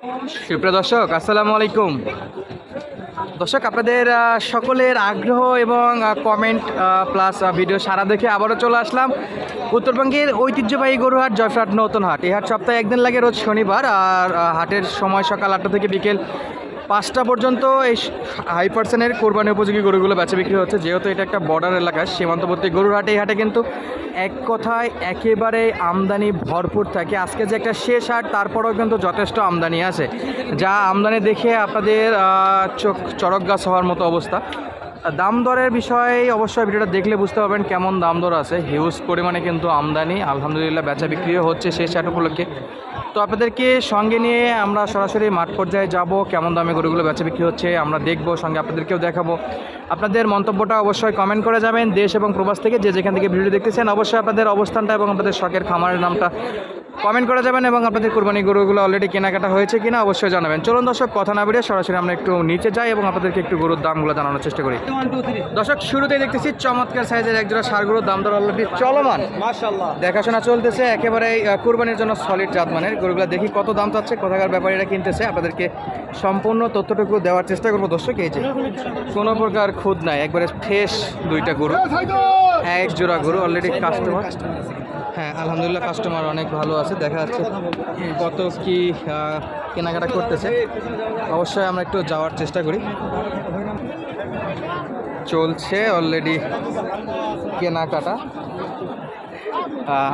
সুপ্রিয় দর্শক, আসসালামু আলাইকুম। দর্শক, আপনাদের সকলের আগ্রহ এবং কমেন্ট প্লাস ভিডিও সারা দেখে আবারও চলে আসলাম। উত্তরবঙ্গের ঐতিহ্যবাহী গরুহাট জয়ফ্রাট নতুন হাট এই হাট সপ্তাহে একদিন লাগে রোজ শনিবার, আর হাটের সময় সকাল আটটা থেকে বিকেল পাঁচটা পর্যন্ত এই হাই পার্সেন্টের কোরবানি উপযোগী গরুগুলো বেচা বিক্রি হচ্ছে। যেহেতু এটা একটা বর্ডার এলাকা, সীমান্তবর্তী গরুর হাটে, এই হাটে কিন্তু এক কথায় একেবারে আমদানি ভরপুর থাকে। আজকে যে একটা শেষ হাট, তারপরেও কিন্তু যথেষ্ট আমদানি আছে। যা আমদানি দেখে আপনাদের চোখ চড়ক গাছ হওয়ার মতো অবস্থা। দাম দরের বিষয়ে অবশ্যই ভিডিওটা দেখলে বুঝতে পারবেন কেমন দাম দর আছে। হিউজ পরিমাণে কিন্তু আমদানি, আলহামদুলিল্লাহ বেচা বিক্রিও হচ্ছে সেই হাট উপলক্ষে। তো আপনাদেরকে সঙ্গে নিয়ে আমরা সরাসরি মাঠ পর্যায়ে যাব, কেমন দামে গরুগুলো বেচা বিক্রি হচ্ছে আমরা দেখব, সঙ্গে আপনাদেরকেও দেখাবো। আপনাদের মন্তব্যটা অবশ্যই কমেন্ট করে যাবেন। দেশ এবং প্রবাস থেকে যে যেখান থেকে ভিডিও দেখতেছেন, অবশ্যই আপনাদের অবস্থানটা এবং আপনাদের শখের খামারের নামটা কমেন্ট করে যাবেন এবং আপনাদের কোরবানি গরুগুলো অলরেডি কেনাকাটা হয়েছে কিনা অবশ্যই জানাবেন। চলুন দর্শক কথা না বেরিয়ে সরাসরি আমরা একটু নিচে যাই এবং আপনাদেরকে একটু গরুর দামগুলো জানানোর চেষ্টা করি। দর্শক শুরুতেই দেখতেছি চমৎকার সাইজের একজোড়া সার গরুর দাম দর অলরেডি চলমান। দেখাশোনা চলতেছে একেবারে কুরবানির জন্য সলিড জাতমানের। গরুগুলো দেখি কত দাম চাচ্ছে কোথাকার ব্যাপারীরা কিনতেছে আপনাদেরকে সম্পূর্ণ তথ্যটুকু দেওয়ার চেষ্টা করব। দর্শক এই যে কোনো প্রকার খুদ নাই একবারে ফ্রেশ দুইটা গরু। এক জোড়া গরু অলরেডি কাস্টমার হ্যাঁ আলহামদুলিল্লাহ কাস্টমার অনেক ভালো আছে দেখা যাচ্ছে। কত কি কেনাকাটা করতেছে? অবশ্যই আমরা একটু যাওয়ার চেষ্টা করি। চলছে অলরেডি কেনাকাটা।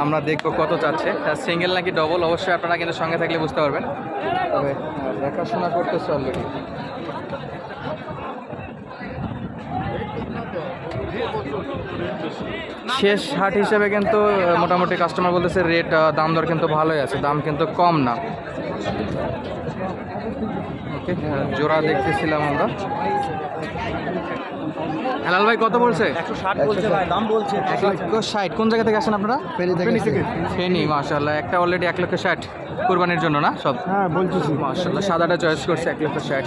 আমরা দেখব কত চাচ্ছে। সিঙ্গেল নাকি ডবল অবশ্যই আপনারা কিন্তু সঙ্গে থাকলে বুঝতে পারবেন। তবে দেখাশোনা করতেছে অলরেডি শেষ হাট হিসেবে কিন্তু মোটামুটি কাস্টমার বলতেছে রেট দাম দর কিন্তু ভালোই আছে, দাম কিন্তু কম না। ওকে জোড়া দেখতেছিলাম আমরা। হেলাল ভাই কত বলছে? একশো ষাট বলছে ভাই দাম বলছে। এক লক্ষ ষাট। কোন জায়গা থেকে আসেন আপনারা? ফেনী থেকে। ফেনি মাশাল্লাহ একটা অলরেডি এক লক্ষ ষাট কোরবানির জন্য না সব? হ্যাঁ বলতেছি। মাশাল্লাহ সাদাটা চয়েস করছে এক লক্ষ ষাট।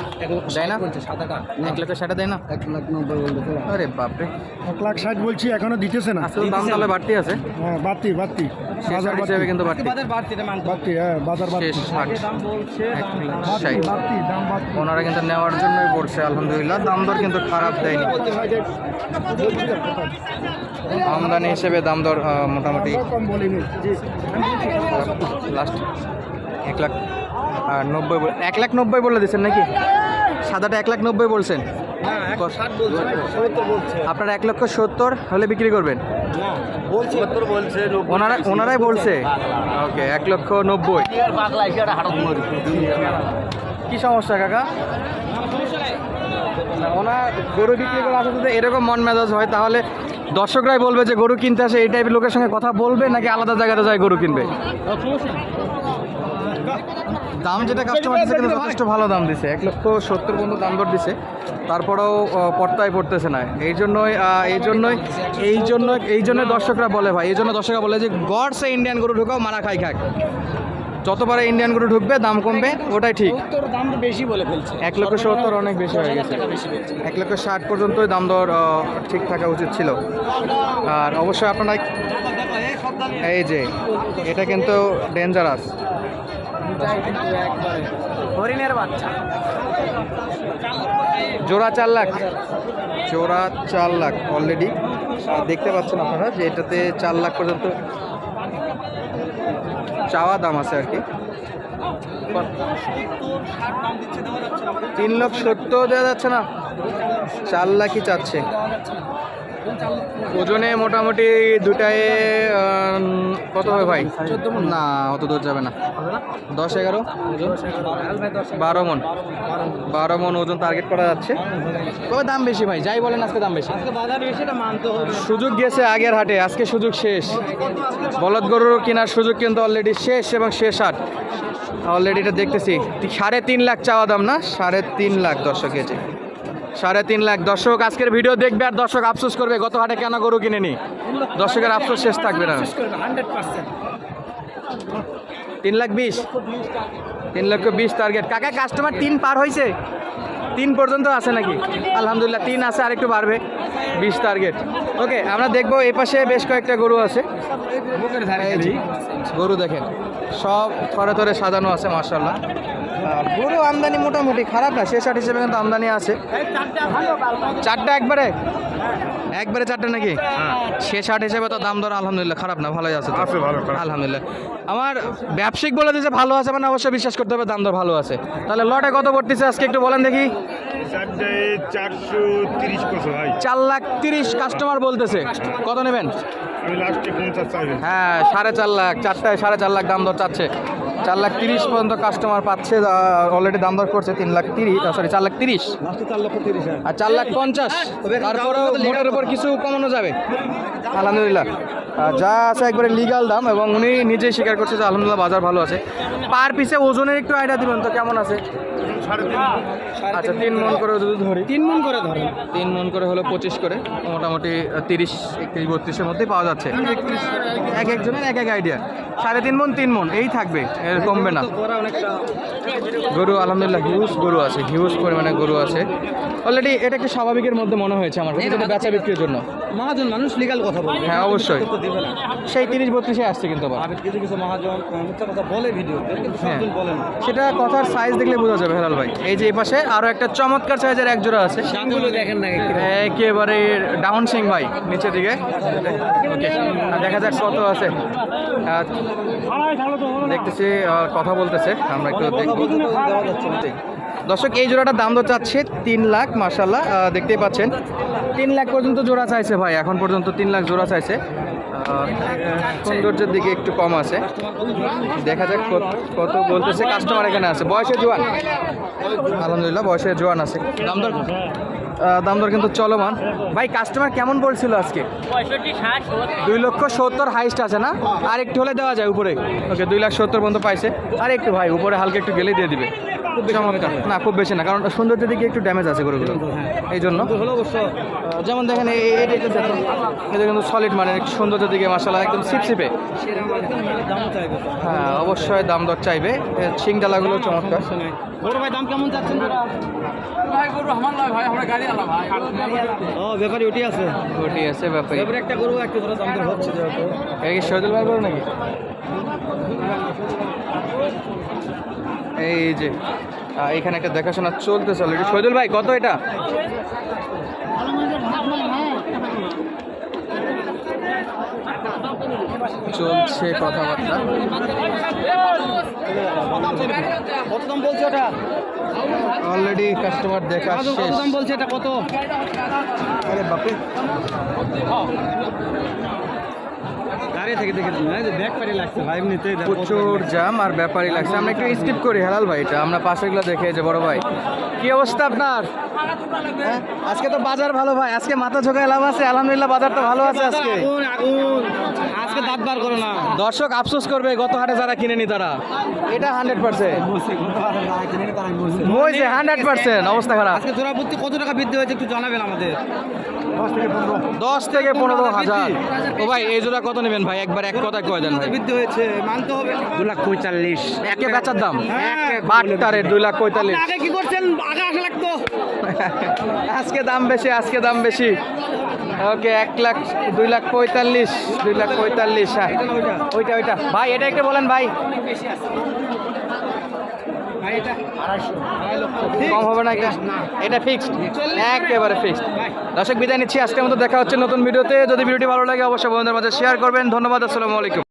দেয় না? সাদাটা। এক লক্ষ ষাটে দেয় না? এক লাখ নব্বই বলতে আরে বাপরে। এক লাখ ষাট বলছি এখনও দিতেছে না। আসলে দাম তাহলে বাড়তি আছে? হ্যাঁ বাড়তি বাড়তি। বাজার হিসেবে কিন্তু বাড়তি। বাড়তি হ্যাঁ বাজার বাড়তি। ওনারা কিন্তু নেওয়ার জন্যই পড়ছে আলহামদুলিল্লাহ। দাম দর কিন্তু খারাপ দেয়নি। আমদানি হিসেবে দাম দর মোটামুটি লাস্ট এক লাখ আর নব্বই এক লাখ নব্বই বলে দিচ্ছেন নাকি? সাদাটা এক লাখ নব্বই বলছেন। আপনার এক লক্ষ সত্তর হলে বিক্রি করবেন? না বলছে সত্তর বলছে ওনারা ওনারাই বলছে। ওকে এক লক্ষ নব্বই। কি সমস্যা কাকা? ওনার গরু বিক্রি করে আসার সাথে এরকম মন মেজাজ হয়, তাহলে দর্শকরাই বলবে যে গরু কিনতে আসে, এই টাইপের লোকের সঙ্গে কথা বলবে নাকি আলাদা জায়গাতে যায় গরু কিনবে? দাম যেটা কাস্টমার দিচ্ছে কিন্তু যথেষ্ট ভালো দাম দিছে, এক লক্ষ সত্তর পর্যন্ত দাম দর দিছে, তারপরেও পর্তায় পড়তেছে না। এই জন্যই এই জন্যই, এই জন্য এই জন্য দর্শকরা বলে ভাই, এই জন্য দর্শকরা বলে যে গডসে ইন্ডিয়ান গরু, ঢুকাও, মারা খাই খাক। যতবারে ইন্ডিয়ান গরু ঢুকবে দাম কমবে ওটাই ঠিক। দাম বেশি বলে ফেলছে। এক লক্ষ সত্তর অনেক বেশি হয়ে গেছে। এক লক্ষ ষাট পর্যন্তই দাম দর ঠিক থাকা উচিত ছিল। আর অবশ্যই আপনারা এই যে এটা কিন্তু ডেঞ্জারাস হরিণের বাচ্চা। জোড়া চার লাখ। জোড়া চার লাখ অলরেডি দেখতে পাচ্ছেন আপনারা যে এটাতে চার লাখ পর্যন্ত চাওয়া দাম আছে আর কি। তিন লাখ সত্তর দেওয়া যাচ্ছে না। চার লাখই চাচ্ছে। ওজনে মোটামুটি দুটায় কত হবে ভাই? না অত দূর যাবে না। দশ এগারো? বারো মন। বারো মন। ওজন টার্গেট করা যাচ্ছে। তবে দাম বেশি ভাই যাই বলেন আজকে দাম বেশি। সুযোগ গেছে আগের হাটে আজকে সুযোগ শেষ। বলদ গরুর কেনার সুযোগ কিন্তু অলরেডি শেষ এবং শেষ হাট। অলরেডি এটা দেখতেছি। সাড়ে তিন লাখ চাওয়া দাম না? সাড়ে তিন লাখ দর্শক গেছে সাড়ে তিন লাখ। দর্শক, আজকের ভিডিও দেখবে আর দর্শক আফসোস করবে, গত হাটে কেন গরু কিনে নি দর্শকের আফসোস শেষ থাকবে না। তিন লাখ বিশ। তিন লক্ষ বিশ টার্গেট কাকা কাস্টমার তিন পার হয়েছে? তিন পর্যন্ত আছে নাকি? আলহামদুলিল্লাহ, তিন আছে আর একটু বাড়বে। বিশ টার্গেট ওকে আমরা দেখব এই পাশে বেশ কয়েকটা গরু আছে। গরু দেখেন, সব থরে থরে সাজানো আছে মার্শাল্লাহ গরু আমদানি মোটামুটি খারাপ না শেষ হাট হিসেবে কিন্তু আমদানি আছে। চারটা একবারে? একবারে চারটা নাকি? শেষ হাট হিসেবে তো দাম দর আলহামদুলিল্লাহ খারাপ না ভালোই আছে। আলহামদুলিল্লাহ। আমার ব্যবসায়িক বলে দিয়েছে ভালো আছে মানে অবশ্যই বিশ্বাস করতে হবে দাম দর ভালো আছে। তাহলে লটে কত পড়তেছে আজকে একটু বলেন দেখি। চার লাখ তিরিশ কাস্টমার বলতেছে। কত নেবেন? হ্যাঁ সাড়ে চার লাখ চারটায় সাড়ে চার লাখ দাম দর চাচ্ছে। চার লাখ তিরিশ পর্যন্ত কাস্টমার পাচ্ছে অলরেডি দাম দর করছে তিন লাখ তিরিশ সরি চার লাখ তিরিশ। আর চার লাখ পঞ্চাশ। তারপরেও মোটের উপর কিছু কমানো যাবে? আলহামদুলিল্লাহ। যা আছে একবারে লিগাল দাম এবং উনি নিজেই স্বীকার করছে যে আলহামদুলিল্লাহ বাজার ভালো আছে। পার পিসে ওজনের একটু আইডিয়া দিবেন তো কেমন আছে? আচ্ছা তিন মন করে যদি ধরি। তিন মন করে ধরেন। তিন মন করে হলো পঁচিশ করে। মোটামুটি তিরিশ একত্রিশ বত্রিশের মধ্যেই পাওয়া যাচ্ছে। এক একজনের এক এক আইডিয়া সাড়ে তিন মন তিন মন এই থাকবে এর কমবে না। গরু আলহামদুলিল্লাহ হিউজ গরু আছে হিউজ পরিমাণে গরু আছে। অলরেডি এটা একটু স্বাভাবিকের মধ্যে মনে হয়েছে আমার কাছে বেচা বিক্রির জন্য? মহাজন মানুষ লিগাল কথা বলবে হ্যাঁ, অবশ্যই। সেই তিরিশ বত্রিশে আসছে কিন্তু আবার। কিছু কিছু মহাজন কথা বলে কিন্তু হ্যাঁ। বলে না। সেটা কথার সাইজ দেখলে বোঝা যাবে হেলাল ভাই। এই যে এই পাশে আরও একটা চমৎকার সাইজের এক জোড়া আছে। দেখেন না একেবারে ডাউন সিং ভাই নিচের দিকে। দেখা যাক কত আছে। দেখতেছি কথা বলতেছে। আমরা একটু দেখব দর্শক, এই জোড়াটার দাম তো চাচ্ছে তিন লাখ মাসাল্লাহ দেখতেই পাচ্ছেন। তিন লাখ পর্যন্ত জোড়া চাইছে ভাই, এখন পর্যন্ত তিন লাখ জোড়া চাইছে। সৌন্দর্যের দিকে একটু কম আছে। দেখা যাক কত- বলতেছে। কাস্টমার এখানে আছে। বয়সে জোয়ান। আলহামদুলিল্লাহ বয়সে জোয়ান আছে। দাম দর দাম দর কিন্তু চলমান। ভাই কাস্টমার কেমন বলছিল আজকে? দুই লক্ষ সত্তর হাইস্ট আছে না? আর একটু হলে দেওয়া যায় উপরে। ওকে, দুই লাখ সত্তর পর্যন্ত পাইছে। আর একটু ভাই, উপরে হালকা একটু গেলেই দিয়ে দিবে। না খুব বেশি না কারণ সৌন্দর্যের দিকে একটু ড্যামেজ আছে গরুগুলো এই জন্য। যেমন দেখেন এটা কিন্তু সলিড মানে সৌন্দর্যের দিকে মাসালা একদম সিপসিপে। হ্যাঁ অবশ্যই দাম দর চাইবে। শিং ডালাগুলো চমৎকার। বড় ভাই দাম কেমন চাচ্ছেন ও ব্যাপারে ওটি আছে। ওটি আছে ব্যাপারে। একটা করব একটা ধরো দাম দর হচ্ছে শহীদুল ভাই বলো নাকি? এই যে এখানে একটা দেখাশোনা চলতেছে অলরেডি শহীদুল ভাই কত এটা? চলছে কথাবার্তা। অলরেডি কাস্টমার দেখা শেষ। বলছে এটা কত? আরে বাপরে। প্রচুর জাম আর ব্যাপারই লাগছে। আমরা একটু স্কিপ করি হেলাল ভাই এটা আমরা পাশেগুলো দেখে যে বড় ভাই। কি অবস্থা আপনার? হ্যাঁ? আজকে তো বাজার ভালো ভাই আজকে মাথা ঝোঁকায় লাভ আছে আলহামদুলিল্লাহ বাজার তো ভালো আছে আজকে আজকে। দাঁত বার করো না। দর্শক আফসোস করবে গত হাটে যারা কিনেনি তারা। এটা হান্ড্রেড পার্সেন্ট হয়েছে হান্ড্রেড পার্সেন্ট অবস্থা খারাপ। আজকে জোড়া কত টাকা বৃদ্ধি হয়েছে একটু জানাবেন আমাদের। দশ থেকে পনেরো। হাজার। ও ভাই এই জোড়া কত নেবেন ভাই? একবার এক কথা কয় দেন ভাই। বৃদ্ধি হয়েছে মানতে হবে। দু লাখ পঁয়তাল্লিশ। একে বেচার দাম? হ্যাঁ। বাটটারের দুই লাখ পঁয়তাল্লিশ। আগে কি করছেন? আগে আসা লাগতো। আজকে দাম বেশি আজকে দাম বেশি। ওকে এক লাখ দুই লাখ পঁয়তাল্লিশ দুই লাখ পঁয়তাল্লিশ। হ্যাঁ। ওইটা ওইটা। ভাই এটা একটু বলেন ভাই ভাই এটা আড়াইশো আড়াই লক্ষ কম হবে না এটা ফিক্সড একেবারে ফিক্সড দর্শক বিদায় নিচ্ছি। আজকের মতো দেখা হচ্ছে নতুন ভিডিওতে। যদি ভিডিওটি ভালো লাগে অবশ্যই বন্ধুদের মাঝে শেয়ার করবেন। ধন্যবাদ আসসালামু আলাইকুম।